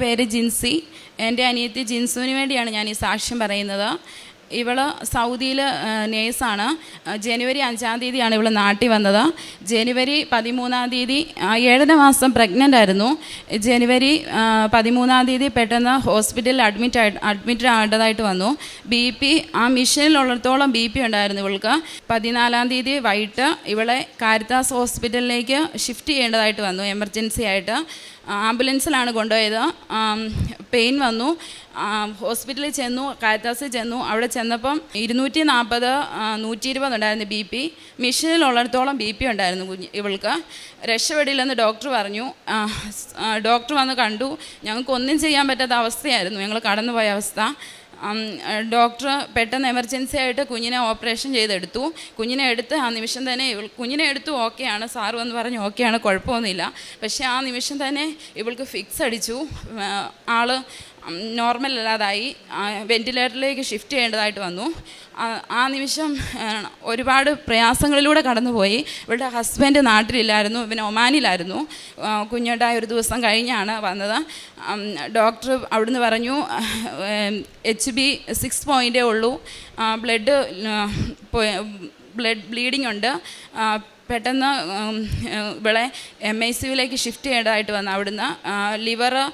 പേര് ജിൻസി. എന്റെ അനിയത്തി ജിൻസുവിന് വേണ്ടിയാണ് ഞാൻ ഈ സാക്ഷ്യം പറയുന്നത്. ഇവൾ സൗദിയിൽ നേഴ്സാണ്. ജനുവരി അഞ്ചാം തീയതിയാണ് ഇവൾ നാട്ടിൽ വന്നത്. ജനുവരി പതിമൂന്നാം തീയതി ഏഴര മാസം പ്രഗ്നന്റ് ആയിരുന്നു. ജനുവരി പതിമൂന്നാം തീയതി പെട്ടെന്ന് ഹോസ്പിറ്റലിൽ അഡ്മിറ്റ് അഡ്മിറ്റ് ആകേണ്ടതായിട്ട് വന്നു. ബി പി ആ മിഷനിലുള്ളിടത്തോളം ബി പി ഉണ്ടായിരുന്നു ഇവൾക്ക്. പതിനാലാം തീയതി വൈകിട്ട് ഇവളെ കാരിത്താസ് ഹോസ്പിറ്റലിലേക്ക് ഷിഫ്റ്റ് ചെയ്യേണ്ടതായിട്ട് വന്നു എമർജൻസി ആയിട്ട്. ആംബുലൻസിലാണ് കൊണ്ടുപോയത്. പെയിൻ വന്നു. ഹോസ്പിറ്റലിൽ ചെന്നു കാറ്റാസിൽ ചെന്നു. അവിടെ ചെന്നപ്പം ഇരുന്നൂറ്റി നാൽപ്പത് നൂറ്റി ഇരുപത് ഉണ്ടായിരുന്നു ബി പി. മെഷീനിലുള്ളിടത്തോളം ബി പി ഉണ്ടായിരുന്നു കുഞ്ഞ് ഇവൾക്ക്. രക്ഷപ്പെടില്ലെന്ന് ഡോക്ടർ പറഞ്ഞു. ഡോക്ടർ വന്ന് കണ്ടു. ഞങ്ങൾക്ക് ഒന്നും ചെയ്യാൻ പറ്റാത്ത അവസ്ഥയായിരുന്നു. ഞങ്ങൾ കടന്നുപോയ അവസ്ഥ. ഡോക്ടർ പെട്ടെന്ന് എമർജൻസി ആയിട്ട് കുഞ്ഞിനെ ഓപ്പറേഷൻ ചെയ്തെടുത്തു. കുഞ്ഞിനെ എടുത്ത് ആ നിമിഷം തന്നെ ഇവൾ കുഞ്ഞിനെ എടുത്തു ഓക്കെയാണ് സാറ് എന്ന് പറഞ്ഞു ഓക്കെയാണ് കുഴപ്പമൊന്നുമില്ല. പക്ഷേ ആ നിമിഷം തന്നെ ഇവൾക്ക് ഫിക്സ് അടിച്ചു. ആൾ നോർമൽ അല്ലാതായി. വെന്റിലേറ്ററിലേക്ക് ഷിഫ്റ്റ് ചെയ്യേണ്ടതായിട്ട് വന്നു. ആ- നിമിഷം ഒരുപാട് പ്രയാസങ്ങളിലൂടെ കടന്നുപോയി. ഇവളുടെ ഹസ്ബൻഡ് നാട്ടിലില്ലായിരുന്നു പിന്നെ ഒമാനിലായിരുന്നു. കുഞ്ഞുണ്ടായ ഒരു ദിവസം കഴിഞ്ഞാണ് വന്നത്. ഡോക്ടർ അവിടുന്ന് പറഞ്ഞു എച്ച് ബി സിക്സ് പോയിന്റേ ഉള്ളൂ. ബ്ലഡ് ബ്ലഡ് ബ്ലീഡിംഗ് ഉണ്ട്. പെട്ടെന്ന് ഇവളെ എം ഐ സിയിലേക്ക് ഷിഫ്റ്റ് ചെയ്യേണ്ടതായിട്ട് വന്നു. അവിടുന്ന് ലിവർ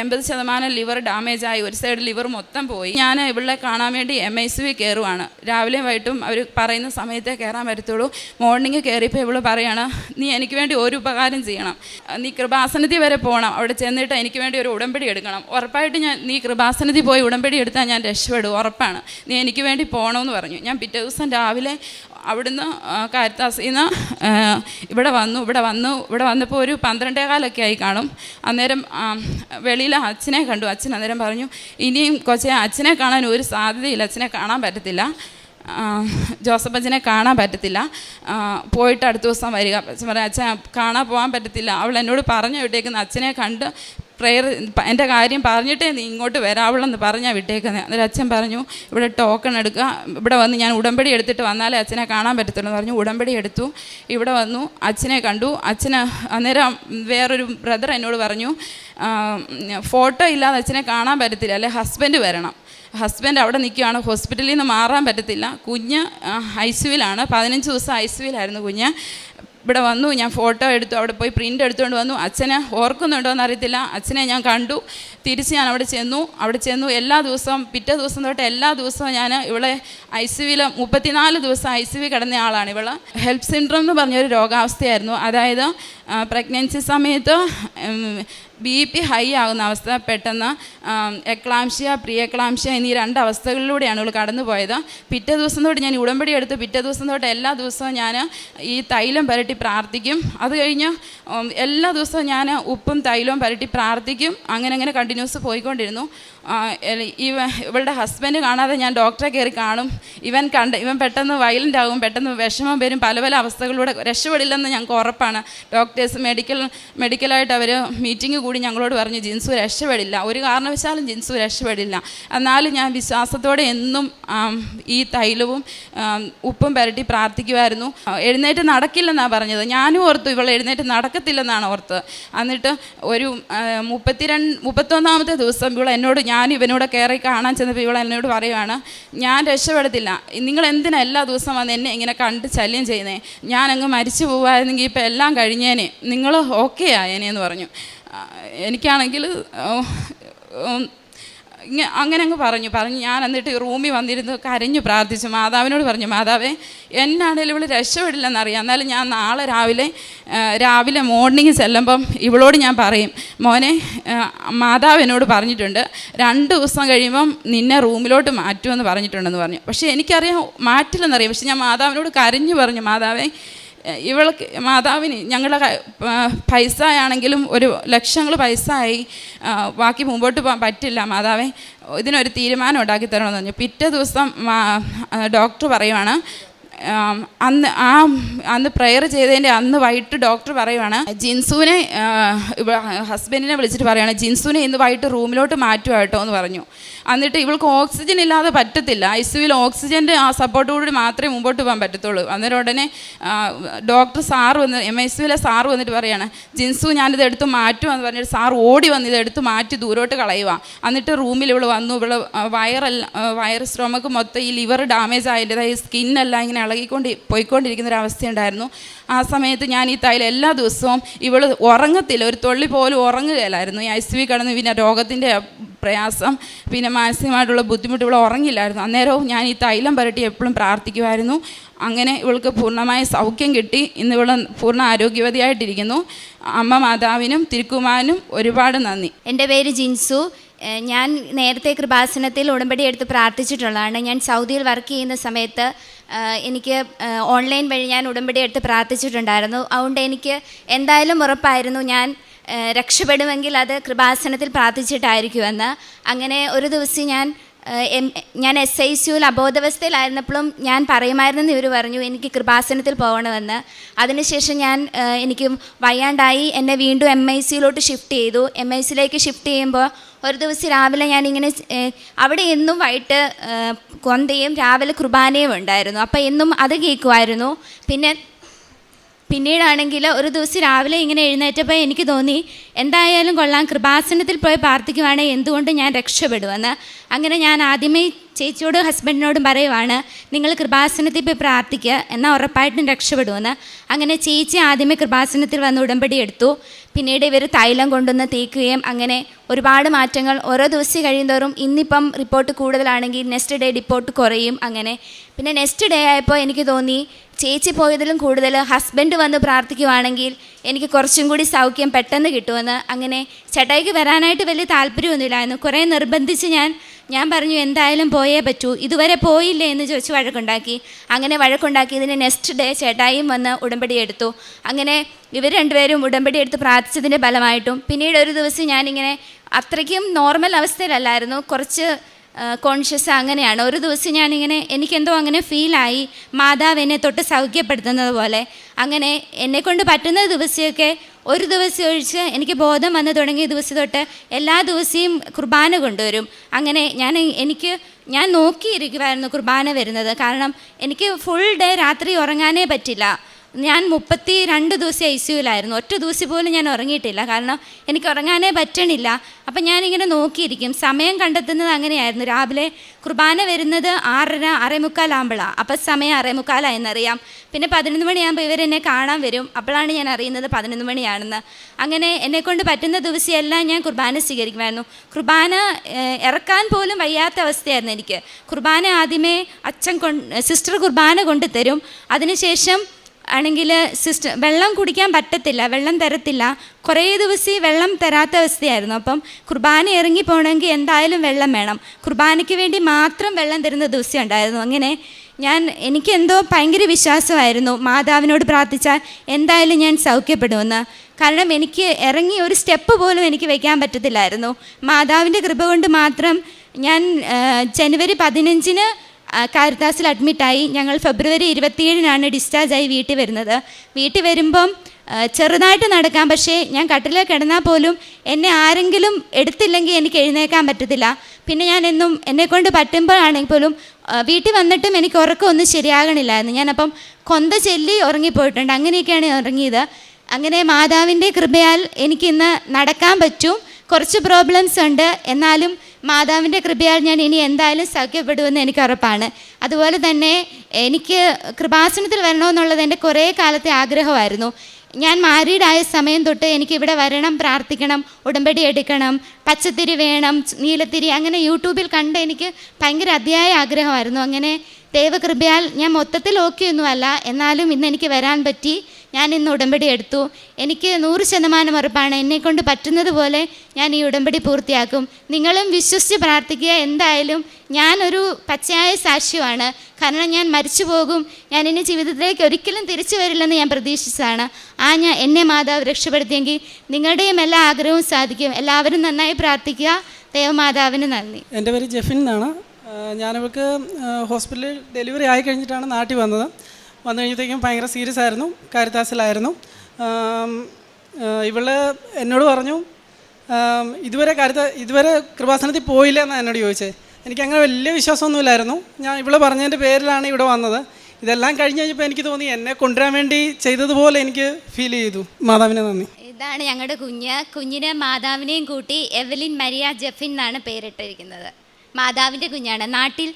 എൺപത് ശതമാനം ലിവർ ഡാമേജ് ആയി ഒരു സൈഡ് ലിവർ മൊത്തം പോയി. ഞാൻ ഇവിടെ കാണാൻ വേണ്ടി എം ഐ സി കയറുവാണ് രാവിലെ വൈകിട്ടും അവർ പറയുന്ന സമയത്തേ കയറാൻ പറ്റത്തുള്ളൂ. മോർണിംഗ് കയറിയപ്പോൾ ഇവൾ പറയാണ് നീ എനിക്ക് വേണ്ടി ഒരു ഉപകാരം ചെയ്യണം. നീ കൃപാസനത്തിൽ വരെ പോകണം അവിടെ ചെന്നിട്ട് എനിക്ക് വേണ്ടി ഒരു ഉടമ്പടി എടുക്കണം. ഉറപ്പായിട്ട് ഞാൻ നീ കൃപാസനത്തിൽ പോയി ഉടമ്പടി എടുത്താൽ ഞാൻ രക്ഷപ്പെടും. ഉറപ്പാണ്. നീ എനിക്ക് വേണ്ടി പോകണമെന്ന് പറഞ്ഞു. ഞാൻ പിറ്റേ ദിവസം രാവിലെ അവിടുന്ന് കാരിത്താസിൽ ഇവിടെ വന്നു ഇവിടെ വന്നു ഇവിടെ വന്നപ്പോൾ ഒരു പന്ത്രണ്ടേ കാലൊക്കെ ആയി കാണും. അന്നേരം വെളിയിൽ അച്ഛനെ കണ്ടു. അച്ഛൻ അന്നേരം പറഞ്ഞു ഇനിയും കൊച്ചെ അച്ഛനെ കാണാൻ ഒരു സാധ്യതയില്ല. അച്ഛനെ കാണാൻ പറ്റത്തില്ല. ജോസഫ് അച്ഛനെ കാണാൻ പറ്റത്തില്ല. പോയിട്ട് അടുത്ത ദിവസം വരിക. അച്ഛൻ പറയാം അച്ഛൻ കാണാൻ പോകാൻ പറ്റത്തില്ല. അവൾ എന്നോട് പറഞ്ഞു വിട്ടേക്കുന്ന അച്ഛനെ കണ്ട് പ്രെയർ എന്റെ കാര്യം പറഞ്ഞിട്ടേ നീ ഇങ്ങോട്ട് വരാവുള്ളെന്ന് പറഞ്ഞാൽ വിട്ടേക്കുന്നത് അന്നേരം അച്ഛൻ പറഞ്ഞു ഇവിടെ ടോക്കൺ എടുക്കുക. ഇവിടെ വന്ന് ഞാൻ ഉടമ്പടി എടുത്തിട്ട് വന്നാലേ അച്ഛനെ കാണാൻ പറ്റത്തുള്ളൂ എന്ന് പറഞ്ഞു. ഉടമ്പടി എടുത്തു. ഇവിടെ വന്നു. അച്ഛനെ കണ്ടു. അച്ഛന് അന്നേരം വേറൊരു ബ്രദർ എന്നോട് പറഞ്ഞു ഫോട്ടോ ഇല്ലാതെ അച്ഛനെ കാണാൻ പറ്റത്തില്ല. അല്ലെ ഹസ്ബൻഡ് വരണം. ഹസ്ബൻഡ് അവിടെ നിൽക്കുകയാണ്. ഹോസ്പിറ്റലിൽ നിന്ന് മാറാൻ പറ്റത്തില്ല. കുഞ്ഞ് ഐ സിയുവിലാണ് പതിനഞ്ച് ദിവസം ഐ സിയുവിലായിരുന്നു കുഞ്ഞ്. ഇവിടെ വന്നു ഞാൻ ഫോട്ടോ എടുത്തു അവിടെ പോയി പ്രിന്റ് എടുത്തുകൊണ്ട് വന്നു. അച്ഛനെ ഓർക്കുന്നുണ്ടോ എന്നറിയത്തില്ല. അച്ഛനെ ഞാൻ കണ്ടു. തിരിച്ച് ഞാൻ അവിടെ ചെന്നു. അവിടെ ചെന്നു. എല്ലാ ദിവസവും പിറ്റേ ദിവസം തൊട്ട് എല്ലാ ദിവസവും ഞാൻ ഇവിടെ ഐ സി വിയിൽ മുപ്പത്തിനാല് ദിവസം ഐ സി വി കിടന്ന ആളാണ് ഇവൾ. ഹെൽപ്പ് സിൻഡ്രോം എന്ന് പറഞ്ഞൊരു രോഗാവസ്ഥയായിരുന്നു. അതായത് പ്രഗ്നൻസി സമയത്ത് ബി പി ഹൈ ആകുന്ന അവസ്ഥ പെട്ടെന്ന് എക്ലാംഷ്യ പ്രീ എന്നീ രണ്ട് അവസ്ഥകളിലൂടെയാണ് ഇവൾ കടന്നു പോയത് പിറ്റേ ദിവസം തൊട്ട് ഞാൻ ഉടമ്പടി എടുത്ത് പിറ്റേ ദിവസം തൊട്ട് എല്ലാ ദിവസവും ഞാൻ ഈ തൈലം പുരട്ടി പ്രാർത്ഥിക്കും. അത് കഴിഞ്ഞ് എല്ലാ ദിവസവും ഞാൻ ഉപ്പും തൈലവും പുരട്ടി പ്രാർത്ഥിക്കും. അങ്ങനെ അങ്ങനെ കണ്ടിന്യൂസ് പോയിക്കൊണ്ടിരുന്നു. ഇവ ഇവളുടെ ഹസ്ബൻഡ് കാണാതെ ഞാൻ ഡോക്ടറെ കയറി കാണും. ഇവൻ കണ്ട് ഇവൻ പെട്ടെന്ന് വയലന്റ് ആകും പെട്ടെന്ന് വിഷമം വരും. പല പല അവസ്ഥകളിലൂടെ രക്ഷപ്പെടില്ലെന്ന് ഞങ്ങൾക്ക് ഉറപ്പാണ്. ഡോക്ടേഴ്സ് മെഡിക്കൽ മെഡിക്കലായിട്ട് അവർ മീറ്റിംഗ് ഞങ്ങളോട് പറഞ്ഞു ജിൻസു രക്ഷപ്പെടില്ല. ഒരു കാരണവശാലും ജിൻസു രക്ഷപ്പെടില്ല. എന്നാലും ഞാൻ വിശ്വാസത്തോടെ എന്നും ഈ തൈലവും ഉപ്പും പുരട്ടി പ്രാർത്ഥിക്കുമായിരുന്നു എഴുന്നേറ്റ് നടക്കില്ലെന്നാണ് പറഞ്ഞത്. ഞാനും ഓർത്തു ഇവൾ എഴുന്നേറ്റ് നടക്കത്തില്ലെന്നാണ് ഓർത്തത്. എന്നിട്ട് ഒരു മുപ്പത്തിരണ്ട് മുപ്പത്തൊന്നാമത്തെ ദിവസം ഇവൾ എന്നോട് ഞാൻ ഇവനോട് കയറി കാണാൻ ചെന്നപ്പോൾ ഇവൾ എന്നോട് പറയുവാണ് ഞാൻ രക്ഷപ്പെടത്തില്ല. നിങ്ങൾ എന്തിനാ എല്ലാ ദിവസവും വന്ന് എന്നെ ഇങ്ങനെ കണ്ട് ശല്യം ഞാൻ അങ്ങ് മരിച്ചു പോകുമായിരുന്നെങ്കിൽ ഇപ്പം എല്ലാം കഴിഞ്ഞേനെ. നിങ്ങൾ ഓക്കെ ആയേനെ എന്ന് പറഞ്ഞു. എനിക്കാണെങ്കിൽ അങ്ങനെ അങ്ങ് പറഞ്ഞു പറഞ്ഞു ഞാൻ എന്നിട്ട് റൂമിൽ വന്നിരുന്ന് കരഞ്ഞു പ്രാർത്ഥിച്ചു. മാതാവിനോട് പറഞ്ഞു മാതാവേ എന്നാണേലും ഇവൾ രക്ഷപ്പെടില്ലെന്നറിയാം. എന്നാലും ഞാൻ നാളെ രാവിലെ രാവിലെ മോർണിംഗ് ചെല്ലുമ്പം ഇവളോട് ഞാൻ പറയും മോനെ മാതാവിനോട് പറഞ്ഞിട്ടുണ്ട് രണ്ട് ദിവസം കഴിയുമ്പം നിന്നെ റൂമിലോട്ട് മാറ്റുമെന്ന് പറഞ്ഞിട്ടുണ്ടെന്ന് പറഞ്ഞു. പക്ഷേ എനിക്കറിയാം മാറ്റില്ലെന്നറിയാം. പക്ഷെ ഞാൻ മാതാവിനോട് കരഞ്ഞു പറഞ്ഞു മാതാവേ ഇവൾക്ക് മാതാവിന് ഞങ്ങളുടെ പൈസ ആണെങ്കിലും ഒരു ലക്ഷങ്ങൾ പൈസ ആയി ബാക്കി മുമ്പോട്ട് പോകാൻ പറ്റില്ല. മാതാവേ ഇതിനൊരു തീരുമാനം ഉണ്ടാക്കി തരണമെന്ന് പറഞ്ഞു. പിറ്റേ ദിവസം ഡോക്ടർ പറയുവാണ് അന്ന് ആ അന്ന് പ്രെയർ ചെയ്തതിന്റെ അന്ന് വൈകിട്ട് ഡോക്ടർ പറയുവാണ് ജിൻസുവിനെ ഹസ്ബൻഡിനെ വിളിച്ചിട്ട് പറയുകയാണ് ജിൻസുവിനെ ഇന്ന് വൈകിട്ട് റൂമിലോട്ട് മാറ്റുക കേട്ടോ എന്ന് പറഞ്ഞു. എന്നിട്ട് ഇവൾക്ക് ഓക്സിജൻ ഇല്ലാതെ പറ്റത്തില്ല. ഐ സിയുവിൽ ഓക്സിജന്റെ ആ സപ്പോർട്ടോടുകൂടി മാത്രമേ മുമ്പോട്ട് പോകാൻ പറ്റത്തുള്ളൂ. അന്നേരം ഉടനെ ഡോക്ടർ സാർ വന്ന് എം ഐ സിയുവിലെ സാർ വന്നിട്ട് പറയാണ് ജിൻസു ഞാനിത് എടുത്ത് മാറ്റുമെന്ന് പറഞ്ഞിട്ട് സാർ ഓടി വന്ന് ഇത് എടുത്ത് മാറ്റി ദൂരോട്ട് കളയുക എന്നിട്ട് റൂമിൽ ഇവൾ വന്നു. ഇവൾ വയറല്ല വയർ സ്ട്രോമക്ക് മൊത്തം ഈ ലിവർ ഡാമേജ് ആയതിന്റെതായ സ്കിന്നെല്ലാം ഇങ്ങനെ ഇളകിക്കൊണ്ട് പോയിക്കൊണ്ടിരിക്കുന്ന ഒരു അവസ്ഥയുണ്ടായിരുന്നു ആ സമയത്ത് ഞാൻ ഈ തൈലം എല്ലാ ദിവസവും ഇവൾ ഉറങ്ങത്തില്ല. ഒരു തൊള്ളി പോലും ഉറങ്ങുകയില്ലായിരുന്നു. ഈ ഐ സി വി കടന്ന് പിന്നെ രോഗത്തിന്റെ പ്രയാസം. പിന്നെ മാനസികമായിട്ടുള്ള ബുദ്ധിമുട്ട് ഇവൾ ഉറങ്ങില്ലായിരുന്നു. അന്നേരവും ഞാൻ ഈ തൈലം പുരട്ടി എപ്പോഴും പ്രാർത്ഥിക്കുമായിരുന്നു. അങ്ങനെ ഇവൾക്ക് പൂർണമായ സൗഖ്യം കിട്ടി. ഇന്ന് ഇവൾ പൂർണ ആരോഗ്യവതിയായിട്ടിരിക്കുന്നു. അമ്മ മാതാവിനും തിരുക്കുമാനും ഒരുപാട് നന്ദി. എന്റെ പേര് ജിൻസു. ഞാൻ നേരത്തെ കൃപാസനത്തിൽ ഉടമ്പടി എടുത്ത് പ്രാർത്ഥിച്ചിട്ടുള്ളതാണ്. ഞാൻ സൗദിയിൽ വർക്ക് ചെയ്യുന്ന സമയത്ത് എനിക്ക് ഓൺലൈൻ വഴി ഞാൻ ഉടമ്പടി എടുത്ത് പ്രാർത്ഥിച്ചിട്ടുണ്ടായിരുന്നു. അതുകൊണ്ട് എനിക്ക് എന്തായാലും ഉറപ്പായിരുന്നു. ഞാൻ രക്ഷപ്പെടുമെങ്കിൽ അത് കൃപാസനത്തിൽ പ്രാർത്ഥിച്ചിട്ടായിരിക്കുമെന്ന്. അങ്ങനെ ഒരു ദിവസം ഞാൻ ഞാൻ എസ് ഐ സിയുൽ അബോധാവസ്ഥയിലായിരുന്നപ്പോഴും ഞാൻ പറയുമായിരുന്നെന്ന് ഇവർ പറഞ്ഞു എനിക്ക് കൃപാസനത്തിൽ പോകണമെന്ന്. അതിനുശേഷം ഞാൻ എനിക്ക് വയ്യാണ്ടായി എന്നെ വീണ്ടും എം ഐ സിയിലോട്ട് ഷിഫ്റ്റ് ചെയ്തു. എം ഐ സിയിലേക്ക് ഷിഫ്റ്റ് ചെയ്യുമ്പോൾ ഒരു ദിവസം രാവിലെ ഞാൻ ഇങ്ങനെ അവിടെ എന്നും വൈകിട്ട് കൊന്തയും രാവിലെ കുർബാനയും ഉണ്ടായിരുന്നു. അപ്പോൾ എന്നും അത് കേൾക്കുമായിരുന്നു. പിന്നെ പിന്നീടാണെങ്കിൽ ഒരു ദിവസം രാവിലെ ഇങ്ങനെ എഴുന്നേറ്റപ്പോൾ എനിക്ക് തോന്നി എന്തായാലും കൊള്ളാം കൃപാസനത്തിൽ പോയി പ്രാർത്ഥിക്കുവാണെങ്കിൽ എന്തുകൊണ്ട് ഞാൻ രക്ഷപ്പെടുമെന്ന് അങ്ങനെ ഞാൻ ആദ്യമേ ചേച്ചിയോടും ഹസ്ബൻഡിനോടും പറയുവാണ് നിങ്ങൾ കൃപാസനത്തിൽ പോയി പ്രാർത്ഥിക്കുക എന്നാൽ ഉറപ്പായിട്ടും രക്ഷപ്പെടുമെന്ന്. അങ്ങനെ ചേച്ചി ആദ്യമേ കൃപാസനത്തിൽ വന്ന് ഉടമ്പടി എടുത്തു. പിന്നീട് ഇവർ തൈലം കൊണ്ടുവന്ന് തേക്കുകയും അങ്ങനെ ഒരുപാട് മാറ്റങ്ങൾ ഓരോ ദിവസം കഴിയുന്തോറും ഇന്നിപ്പം റിപ്പോർട്ട് കൂടുതലാണെങ്കിൽ നെക്സ്റ്റ് ഡേ റിപ്പോർട്ട് കുറയും അങ്ങനെ. പിന്നെ നെക്സ്റ്റ് ഡേ ആയപ്പോൾ എനിക്ക് തോന്നി ചേച്ചി പോയതിലും കൂടുതൽ ഹസ്ബൻഡ് വന്ന് പ്രാർത്ഥിക്കുവാണെങ്കിൽ എനിക്ക് കുറച്ചും കൂടി സൗഖ്യം പെട്ടെന്ന് കിട്ടുമെന്ന്. അങ്ങനെ ചേട്ടായിക്ക് വരാനായിട്ട് വലിയ താല്പര്യമൊന്നുമില്ലായിരുന്നു. കുറേ നിർബന്ധിച്ച് ഞാൻ ഞാൻ പറഞ്ഞു എന്തായാലും പോയേ പറ്റൂ. ഇതുവരെ പോയില്ലേ? എന്ന് ചോദിച്ച് വഴക്കുണ്ടാക്കി. അങ്ങനെ വഴക്കുണ്ടാക്കി ഇതിന് നെക്സ്റ്റ് ഡേ ചേട്ടായിയും വന്ന് ഉടമ്പടി എടുത്തു. അങ്ങനെ ഇവർ രണ്ടുപേരും ഉടമ്പടി എടുത്ത് പ്രാർത്ഥിച്ചതിന്റെ ഫലമായിട്ടും പിന്നീട് ഒരു ദിവസം ഞാനിങ്ങനെ അത്രയ്ക്കും നോർമൽ അവസ്ഥയിലല്ലായിരുന്നു. കുറച്ച് കോൺഷ്യസ് അങ്ങനെയാണ്. ഒരു ദിവസം ഞാനിങ്ങനെ എനിക്കെന്തോ അങ്ങനെ ഫീലായി മാതാവ് എന്നെ തൊട്ട് സൗഖ്യപ്പെടുത്തുന്നത് പോലെ. അങ്ങനെ എന്നെക്കൊണ്ട് പറ്റുന്ന ദിവസമൊക്കെ ഒരു ദിവസം ഒഴിച്ച് എനിക്ക് ബോധം വന്ന് തുടങ്ങിയ ദിവസം തൊട്ട് എല്ലാ ദിവസവും കുർബാന കൊണ്ടുവരും. അങ്ങനെ ഞാൻ എനിക്ക് ഞാൻ നോക്കിയിരിക്കുമായിരുന്നു കുർബാന വരുന്നത്. കാരണം എനിക്ക് ഫുൾ ഡേ രാത്രി ഉറങ്ങാനേ പറ്റില്ല. ഞാൻ മുപ്പത്തി രണ്ട് ദിവസം ഐ സിയുലായിരുന്നു ഒറ്റ ദിവസം പോലും ഞാൻ ഉറങ്ങിയിട്ടില്ല. കാരണം എനിക്ക് ഉറങ്ങാനേ പറ്റണില്ല. അപ്പം ഞാനിങ്ങനെ നോക്കിയിരിക്കും. സമയം കണ്ടെത്തുന്നത് അങ്ങനെയായിരുന്നു. രാവിലെ കുർബാന വരുന്നത് ആറര അരമുക്കാലാകുമ്പോഴാണ് അപ്പം സമയം അറേമുക്കാലായെന്നറിയാം പിന്നെ പതിനൊന്ന് മണിയാകുമ്പോൾ ഇവരെന്നെ കാണാൻ വരും. അപ്പോഴാണ് ഞാൻ അറിയുന്നത് പതിനൊന്ന് മണിയാണെന്ന്. അങ്ങനെ എന്നെക്കൊണ്ട് പറ്റുന്ന ദിവസമെല്ലാം ഞാൻ കുർബാന സ്വീകരിക്കുമായിരുന്നു. കുർബാന ഇറക്കാൻ പോലും വയ്യാത്ത അവസ്ഥയായിരുന്നു എനിക്ക്. കുർബാന ആദ്യമേ അച്ഛൻ കൊണ്ട് സിസ്റ്റർ കുർബാന കൊണ്ടുതരും. അതിനുശേഷം ആണെങ്കിൽ സിസ്റ്റർ വെള്ളം കുടിക്കാൻ പറ്റത്തില്ല വെള്ളം തരത്തില്ല. കുറേ ദിവസം ഈ വെള്ളം തരാത്ത അവസ്ഥയായിരുന്നു. അപ്പം കുർബാന ഇറങ്ങി പോകണമെങ്കിൽ എന്തായാലും വെള്ളം വേണം. കുർബാനയ്ക്ക് വേണ്ടി മാത്രം വെള്ളം തരുന്ന ദിവസം ഉണ്ടായിരുന്നു. അങ്ങനെ ഞാൻ എനിക്ക് എന്തോ ഭയങ്കര വിശ്വാസമായിരുന്നു. മാതാവിനോട് പ്രാർത്ഥിച്ചാൽ എന്തായാലും ഞാൻ സൗഖ്യപ്പെടുമെന്ന്. കാരണം എനിക്ക് ഇറങ്ങി ഒരു സ്റ്റെപ്പ് പോലും എനിക്ക് വയ്ക്കാൻ പറ്റത്തില്ലായിരുന്നു. മാതാവിന്റെ കൃപ കൊണ്ട് മാത്രം ഞാൻ ജനുവരി പതിനഞ്ചിന് കാരിത്താസിൽ അഡ്മിറ്റായി. ഞങ്ങൾ ഫെബ്രുവരി ഇരുപത്തിയേഴിനാണ് ഡിസ്ചാർജായി വീട്ടിൽ വരുന്നത്. വീട്ടിൽ വരുമ്പം ചെറുതായിട്ട് നടക്കാം പക്ഷേ ഞാൻ കട്ടിലിൽ കിടന്നാൽ പോലും എന്നെ ആരെങ്കിലും എടുത്തില്ലെങ്കിൽ എനിക്ക് എഴുന്നേക്കാൻ പറ്റത്തില്ല. പിന്നെ ഞാൻ എന്നും എന്നെക്കൊണ്ട് പറ്റുമ്പോഴാണെങ്കിൽ പോലും വീട്ടിൽ വന്നിട്ടും എനിക്ക് ഉറക്കമൊന്നും ശരിയാകണില്ലായിരുന്നു. ഞാനപ്പം കൊന്ത ചെല്ലി ഉറങ്ങിപ്പോയിട്ടുണ്ട്. അങ്ങനെയൊക്കെയാണ് ഉറങ്ങിയത്. അങ്ങനെ മാതാവിന്റെ കൃപയാൽ എനിക്കിന്ന് നടക്കാൻ പറ്റും. കുറച്ച് പ്രോബ്ലംസ് ഉണ്ട്. എന്നാലും മാതാവിന്റെ കൃപയാൽ ഞാൻ ഇനി എന്തായാലും സൗഖ്യപ്പെടുമെന്ന് എനിക്ക് ഉറപ്പാണ് അതുപോലെ തന്നെ എനിക്ക് കൃപാസനത്തിൽ വരണമെന്നുള്ളത് എന്റെ കുറേ കാലത്തെ ആഗ്രഹമായിരുന്നു. ഞാൻ മാരീഡായ സമയം തൊട്ട് എനിക്ക് ഇവിടെ വരണം പ്രാർത്ഥിക്കണം ഉടമ്പടി എടുക്കണം പച്ചത്തിരി വേണം നീലത്തിരി അങ്ങനെ യൂട്യൂബിൽ കണ്ട് എനിക്ക് ഭയങ്കര അതിയായ ആഗ്രഹമായിരുന്നു. അങ്ങനെ ദൈവകൃപയാൽ ഞാൻ മൊത്തത്തിൽ ഓക്കെ ഒന്നുമല്ല എന്നാലും ഇന്ന് എനിക്ക് വരാൻ പറ്റി. ഞാൻ ഇന്ന് ഉടമ്പടി എടുത്തു. എനിക്ക് നൂറ് ശതമാനം ഉറപ്പാണ്. എന്നെക്കൊണ്ട് പറ്റുന്നത് പോലെ ഞാൻ ഈ ഉടമ്പടി പൂർത്തിയാക്കും. നിങ്ങളും വിശ്വസിച്ച് പ്രാർത്ഥിക്കുക. എന്തായാലും ഞാനൊരു പച്ചയായ സാക്ഷ്യമാണ്. കാരണം ഞാൻ മരിച്ചു പോകും. ഞാൻ ഇനി ജീവിതത്തിലേക്ക് ഒരിക്കലും തിരിച്ചു വരില്ലെന്ന് ഞാൻ പ്രതീക്ഷിച്ചതാണ്. ആ ഞാൻ എന്നെ മാതാവ് രക്ഷപ്പെടുത്തിയെങ്കിൽ നിങ്ങളുടെയും എല്ലാ ആഗ്രഹവും സാധിക്കും. എല്ലാവരും നന്നായി പ്രാർത്ഥിക്കുക. ദേവമാതാവിന് നന്ദി. എന്റെ പേര് ജെഫിൻ എന്നാണ്. ഞാനവർക്ക് ഹോസ്പിറ്റലിൽ ഡെലിവറി ആയി കഴിഞ്ഞിട്ടാണ് നാട്ടിൽ വന്നത്. വന്നു കഴിഞ്ഞപ്പോഴത്തേക്കും ഭയങ്കര സീരിയസ് ആയിരുന്നു കാരിത്താസിലായിരുന്നു ഇവൾ എന്നോട് പറഞ്ഞു ഇതുവരെ കാര്യ ഇതുവരെ കൃപാസനത്തിൽ പോയില്ല എന്നാണ് എന്നോട് ചോദിച്ചത് എനിക്കങ്ങനെ വലിയ വിശ്വാസമൊന്നുമില്ലായിരുന്നു. ഞാൻ ഇവിടെ പറഞ്ഞതിന്റെ പേരിലാണ് ഇവിടെ വന്നത്. ഇതെല്ലാം കഴിഞ്ഞ് കഴിഞ്ഞപ്പോൾ എനിക്ക് തോന്നി എന്നെ കൊണ്ടുവരാൻ വേണ്ടി ചെയ്തതുപോലെ എനിക്ക് ഫീൽ ചെയ്തു. മാതാവിനെ നന്ദി. ഇതാണ് ഞങ്ങളുടെ കുഞ്ഞ്. കുഞ്ഞിനെ മാതാവിനെയും കൂട്ടി എവലിൻ മരിയ ജെഫിൻ എന്നാണ് പേരിട്ടിരിക്കുന്നത്. മാതാവിന്റെ കുഞ്ഞാണ്. നാട്ടിൽ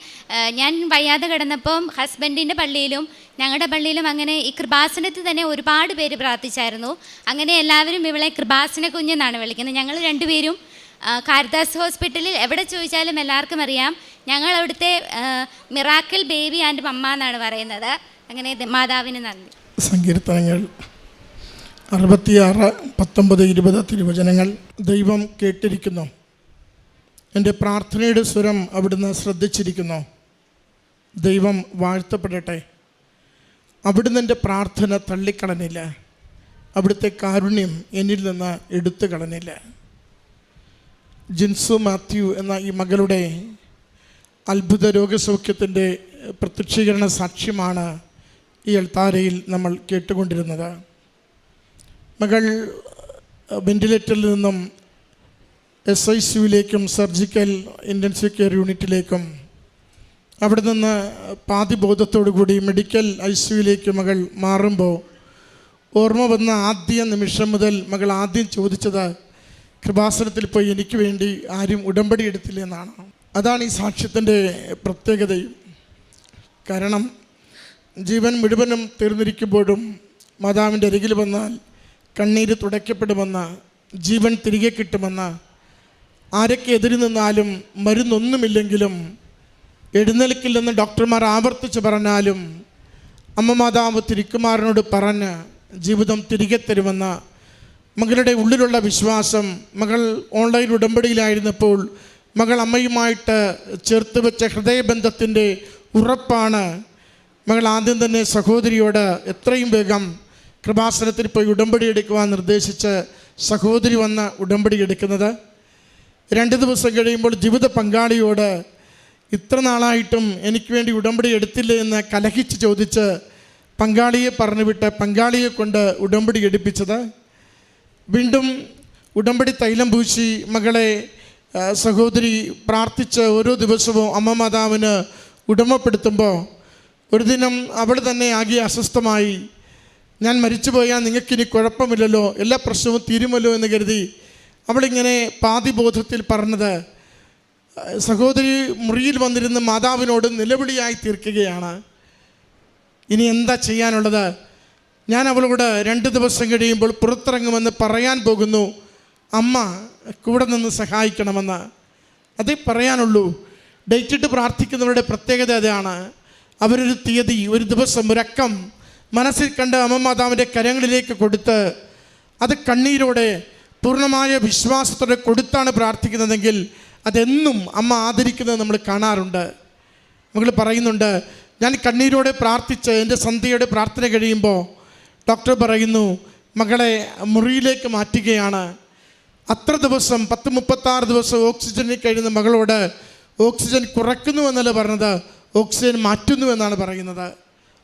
ഞാൻ വയ്യാതെ കിടന്നപ്പം ഹസ്ബൻഡിന്റെ പള്ളിയിലും ഞങ്ങളുടെ പള്ളിയിലും അങ്ങനെ ഈ കൃപാസനത്തിൽ തന്നെ ഒരുപാട് പേര് പ്രാർത്ഥിച്ചായിരുന്നു. അങ്ങനെ എല്ലാവരും ഇവളെ കൃപാസന കുഞ്ഞെന്നാണ് വിളിക്കുന്നത്. ഞങ്ങൾ രണ്ടുപേരും കാരിദാസ് ഹോസ്പിറ്റലിൽ എവിടെ ചോദിച്ചാലും എല്ലാവർക്കും അറിയാം. ഞങ്ങൾ അവിടുത്തെ മിറാക്കിൾ ബേബി ആൻഡ് മമ്മ എന്നാണ് പറയുന്നത്. അങ്ങനെ മാതാവിന് നന്ദി. സങ്കീർത്തനങ്ങൾ. അറുപത്തിയാറ് പത്തൊമ്പത് ഇരുപത് തിരുവചനങ്ങൾ ദൈവം കേട്ടിരിക്കുന്നു. എന്റെ പ്രാർത്ഥനയുടെ സ്വരം അവിടുന്ന് ശ്രദ്ധിച്ചിരിക്കുന്നു. ദൈവം വാഴ്ത്തപ്പെടട്ടെ. അവിടുന്ന് എന്റെ പ്രാർത്ഥന തള്ളിക്കളഞ്ഞില്ല. അവിടുത്തെ കാരുണ്യം എന്നിൽ നിന്ന് എടുത്തു കളഞ്ഞില്ല ജിൻസു മാത്യു എന്ന ഈ മകളുടെ അത്ഭുത രോഗസൗഖ്യത്തിന്റെ പ്രത്യക്ഷീകരണ സാക്ഷ്യമാണ് ഈ എൽത്താരയിൽ നമ്മൾ കേട്ടുകൊണ്ടിരുന്നത്. മകൾ വെന്റിലേറ്ററിൽ നിന്നും എസ് ഐ സിയിലേക്കും സർജിക്കൽ ഇന്റൻസീവ് കെയർ യൂണിറ്റിലേക്കും അവിടെ നിന്ന് പാതിബോധത്തോടു കൂടി മെഡിക്കൽ ഐ സിയിലേക്ക് മകൾ മാറുമ്പോൾ ഓർമ്മ വന്ന ആദ്യ നിമിഷം മുതൽ മകൾ ആദ്യം ചോദിച്ചത് കൃപാസനത്തിൽ പോയി എനിക്ക് വേണ്ടി ആരും ഉടമ്പടി എടുത്തില്ല എന്നാണ്. അതാണ് ഈ സാക്ഷ്യത്തിന്റെ പ്രത്യേകതയും. കാരണം ജീവൻ മുഴുവനും തീർന്നിരിക്കുമ്പോഴും മാതാവിന്റെ അരികിൽ വന്നാൽ കണ്ണീര് തുടയ്ക്കപ്പെടുമെന്ന് ജീവൻ തിരികെ കിട്ടുമെന്ന് ആരൊക്കെ എതിരി നിന്നാലും മരുന്നൊന്നുമില്ലെങ്കിലും എഴുന്നേൽക്കില്ലെന്ന് ഡോക്ടർമാർ ആവർത്തിച്ച് പറഞ്ഞാലും അമ്മ മാതാവ് തിരുക്കുമാരനോട് പറഞ്ഞ് ജീവിതം തിരികെ തരുമെന്ന് മകളുടെ ഉള്ളിലുള്ള വിശ്വാസം മകൾ ഓൺലൈൻ ഉടമ്പടിയിലായിരുന്നപ്പോൾ മകൾ അമ്മയുമായിട്ട് ചേർത്ത് വെച്ച ഹൃദയബന്ധത്തിന്റെ ഉറപ്പാണ്. മകൾ ആദ്യം തന്നെ സഹോദരിയോട് എത്രയും വേഗം കൃപാസനത്തിൽ പോയി ഉടമ്പടി എടുക്കുവാൻ നിർദ്ദേശിച്ച് സഹോദരി വന്ന് ഉടമ്പടി എടുക്കുന്നത്. രണ്ട് ദിവസം കഴിയുമ്പോൾ ജീവിത പങ്കാളിയോട് ഇത്ര നാളായിട്ടും എനിക്ക് വേണ്ടി ഉടമ്പടി എടുത്തില്ല എന്ന് കലഹിച്ച് ചോദിച്ച് പങ്കാളിയെ പറഞ്ഞുവിട്ട് പങ്കാളിയെ കൊണ്ട് ഉടമ്പടി എടുപ്പിച്ചത്. വീണ്ടും ഉടമ്പടി തൈലം പൂശി മകളെ സഹോദരി പ്രാർത്ഥിച്ച് ഓരോ ദിവസവും അമ്മ മാതാവിന് ഉടമപ്പെടുത്തുമ്പോൾ ഒരു ദിനം അവൾ തന്നെ ആകെ അസ്വസ്ഥമായി. ഞാൻ മരിച്ചു പോയാൽ നിങ്ങൾക്കിനി കുഴപ്പമില്ലല്ലോ എല്ലാ പ്രശ്നവും തീരുമല്ലോ എന്ന് കരുതി അവളിങ്ങനെ പാതിബോധത്തിൽ പറഞ്ഞത് സഹോദരി മുറിയിൽ വന്നിരുന്ന മാതാവിനോട് നിലവിളിയായി തീർക്കുകയാണ്. ഇനി എന്താ ചെയ്യാനുള്ളത്? ഞാൻ അവളോട് രണ്ട് ദിവസം കഴിയുമ്പോൾ പുറത്തിറങ്ങുമെന്ന് പറയാൻ പോകുന്നു. അമ്മ കൂടെ നിന്ന് സഹായിക്കണമെന്ന്. അതേ പറയാനുള്ളൂ. ഡേറ്റിട്ട് പ്രാർത്ഥിക്കുന്നവരുടെ പ്രത്യേകത അതാണ്. അവരൊരു തീയതി ഒരു ദിവസം ഒരക്കം മനസ്സിൽ കണ്ട് അമ്മ മാതാവിന്റെ കരങ്ങളിലേക്ക് കൊടുത്ത് അത് കണ്ണീരോടെ പൂർണമായ വിശ്വാസത്തോടെ കൊടുത്താണ് പ്രാർത്ഥിക്കുന്നതെങ്കിൽ അതെന്നും അമ്മ ആദരിക്കുന്നത് നമ്മൾ കാണാറുണ്ട്. മകൾ പറയുന്നുണ്ട് ഞാൻ കണ്ണീരോടെ പ്രാർത്ഥിച്ച് എന്റെ സന്ധ്യയുടെ പ്രാർത്ഥന കഴിയുമ്പോൾ ഡോക്ടർ പറയുന്നു മകളെ മുറിയിലേക്ക് മാറ്റുകയാണ്. അത്ര ദിവസം പത്ത് മുപ്പത്താറ് ദിവസം ഓക്സിജനിൽ കഴിയുന്ന മകളോട് ഓക്സിജൻ കുറയ്ക്കുന്നു എന്നല്ല പറഞ്ഞത്? ഓക്സിജൻ മാറ്റുന്നു എന്നാണ് പറയുന്നത്.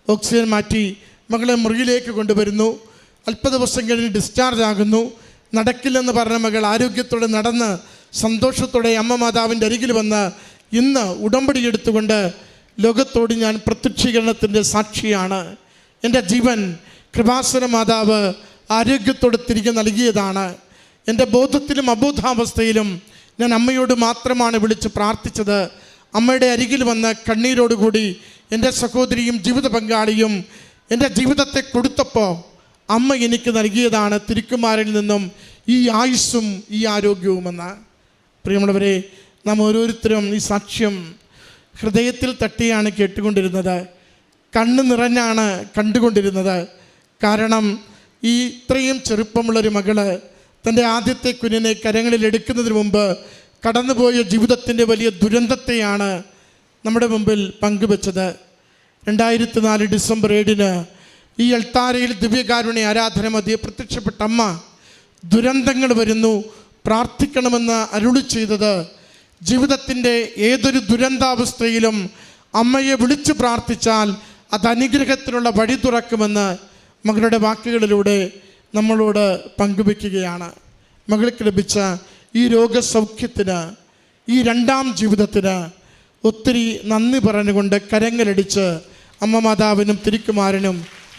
ഓക്സിജൻ മാറ്റി മകളെ മുറിയിലേക്ക് കൊണ്ടുവരുന്നു. അല്പ ദിവസം കഴിഞ്ഞ് ഡിസ്ചാർജ് ആകുന്നു. നടക്കില്ലെന്ന് പറഞ്ഞ മകൾ ആരോഗ്യത്തോടെ നടന്ന് സന്തോഷത്തോടെ അമ്മ മാതാവിന്റെ അരികിൽ വന്ന് ഇന്ന് ഉടമ്പടി എടുത്തുകൊണ്ട് ലോകത്തോട് ഞാൻ പ്രത്യക്ഷീകരണത്തിന്റെ സാക്ഷിയാണ്. എന്റെ ജീവൻ കൃപാസന മാതാവ് ആരോഗ്യത്തോടെ തിരികെ നൽകിയതാണ്. എന്റെ ബോധത്തിലും അബോധാവസ്ഥയിലും ഞാൻ അമ്മയോട് മാത്രമാണ് വിളിച്ച് പ്രാർത്ഥിച്ചത്. അമ്മയുടെ അരികിൽ വന്ന് കണ്ണീരോടുകൂടി എന്റെ സഹോദരിയും ജീവിത പങ്കാളിയും എന്റെ ജീവിതത്തെ കൊടുത്തപ്പോൾ അമ്മ എനിക്ക് നൽകിയതാണ് തിരുക്കുമാരിൽ നിന്നും ഈ ആയുസ്സും ഈ ആരോഗ്യവുമെന്ന് പ്രിയമുള്ളവരെ നാം ഓരോരുത്തരും ഈ സാക്ഷ്യം ഹൃദയത്തിൽ തട്ടിയാണ് കേട്ടുകൊണ്ടിരുന്നത്. കണ്ണ് നിറഞ്ഞാണ് കണ്ടുകൊണ്ടിരുന്നത്. കാരണം ഈ ഇത്രയും ചെറുപ്പമുള്ളൊരു മകൾ തന്റെ ആദ്യത്തെ കുഞ്ഞിനെ കരങ്ങളിൽ എടുക്കുന്നതിന് മുമ്പ് കടന്നുപോയ ജീവിതത്തിന്റെ വലിയ ദുരന്തത്തെയാണ് നമ്മുടെ മുമ്പിൽ പങ്കുവച്ചത്. രണ്ടായിരത്തി നാല് ഡിസംബർ ഏഴിന് ഈ അൾത്താരയിൽ ദിവ്യകാരുണ്യ ആരാധന മധ്യേ പ്രത്യക്ഷപ്പെട്ട അമ്മ ദുരന്തങ്ങൾ വരുന്നു. പ്രാർത്ഥിക്കണമെന്ന് അരുളി ചെയ്തത് ജീവിതത്തിന്റെ ഏതൊരു ദുരന്താവസ്ഥയിലും അമ്മയെ വിളിച്ചു പ്രാർത്ഥിച്ചാൽ അത് അനുഗ്രഹത്തിനുള്ള വഴി തുറക്കുമെന്ന് മകളുടെ വാക്കുകളിലൂടെ നമ്മളോട് പങ്കുവെക്കുകയാണ് മകൾക്ക് ലഭിച്ച ഈ രോഗസൗഖ്യത്തിന് ഈ രണ്ടാം ജീവിതത്തിന് ഒത്തിരി നന്ദി പറഞ്ഞുകൊണ്ട് കരങ്ങളടിച്ച് അമ്മ മാതാവിനും തിരുക്കുമാരനും